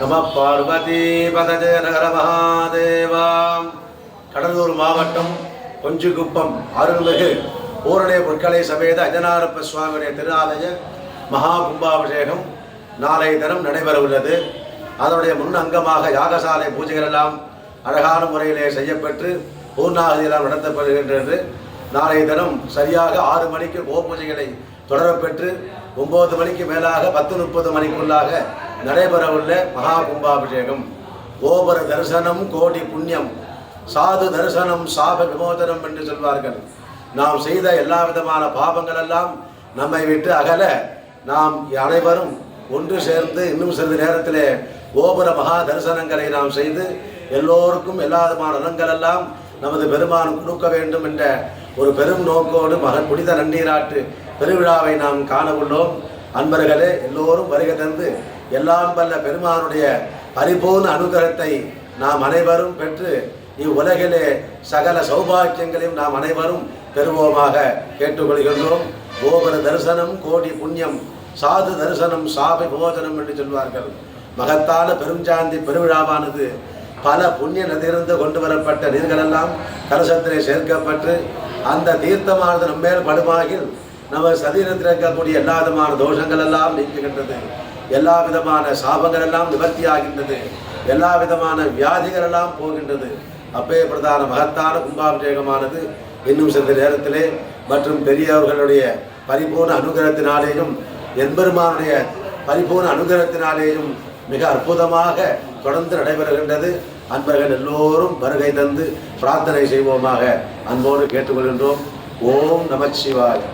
நம பார்வதி பதஜய நகர மகாதேவா. கடலூர் மாவட்டம் கொஞ்சுகுப்பம் அருள்மிகு ஊரடைய பொற்கலை சமேத அஜனாரப்ப சுவாமியுடைய திருநாலய மகா கும்பாபிஷேகம் நாளைய தினம் நடைபெற உள்ளது அதனுடைய முன் அங்கமாக யாகசாலை பூஜைகள் எல்லாம் அழகான முறையிலே செய்யப்பட்டு பூர்ணாகதியெல்லாம் நடத்தப்படுகின்றது. நாளைய தினம் சரியாக ஆறு மணிக்கு கோ பூஜைகளை தொடரப்பெற்று ஒன்பது மணிக்கு மேலாக பத்து முப்பது மணிக்குள்ளாக நடைபெறவுள்ள மகா கும்பாபிஷேகம் கோபுர தரிசனம் கோடி புண்ணியம். சாது தரிசனம் சாப விமோதனம் என்று சொல்வார்கள். நாம் செய்த எல்லா விதமான பாபங்கள் எல்லாம் நம்மை விட்டு அகல. நாம் அனைவரும் ஒன்று சேர்ந்து இன்னும் சிறிது நேரத்திலே கோபுர மகா தரிசனங்களை நாம் செய்து எல்லோருக்கும் எல்லா விதமான நலங்கள் எல்லாம் நமது பெருமான் கொடுக்க வேண்டும் என்ற ஒரு பெரும் நோக்கோடு மகன் புனித நன்னீராட்டு பெருவிழாவை நாம் காண உள்ளோம். அன்பர்களே எல்லோரும் வருகை தந்து எல்லாம் வல்ல பெருமானுடைய பரிபூர்ண அனுகிரகத்தை நாம் அனைவரும் பெற்று இவ்வுலகிலே சகல சௌபாக்கியங்களையும் நாம் அனைவரும் பெறுவோமாக கேட்டுக்கொள்கின்றோம். கோபுர தரிசனம் கோடி புண்ணியம் சாது தரிசனம் சாபி போஜனம் என்று சொல்வார்கள். மகத்தான பெருஞ்சாந்தி பெருவிழாவானது பல புண்ணிய நதியிலிருந்து கொண்டு வரப்பட்ட நீர்களெல்லாம் கலசத்திலே சேர்க்கப்பட்டு அந்த தீர்த்தமானது நம்மேல் படுமாகில் நம்ம சரீரத்தில் இருக்கக்கூடிய எல்லா விதமான தோஷங்கள் எல்லாம் நீக்குகின்றது. எல்லா விதமான சாபங்கள் எல்லாம் நிவர்த்தி ஆகின்றது எல்லா விதமான வியாதிகள் எல்லாம் போகின்றது. அப்பே பிரதான மகத்தான கும்பாபிஷேகமானது இன்னும் சிறிது நேரத்திலே மற்றும் பெரியவர்களுடைய பரிபூர்ண அனுகிரகத்தினாலேயும் எம்பெருமானுடைய பரிபூர்ண அனுகிரகத்தினாலேயும் மிக அற்புதமாக தொடர்ந்து நடைபெறுகின்றது. அன்பர்கள் எல்லோரும் வருகை தந்து பிரார்த்தனை செய்வோமாக. அன்போடு கேட்டுக்கொள்கின்றோம். ஓம் நமச்சிவாய்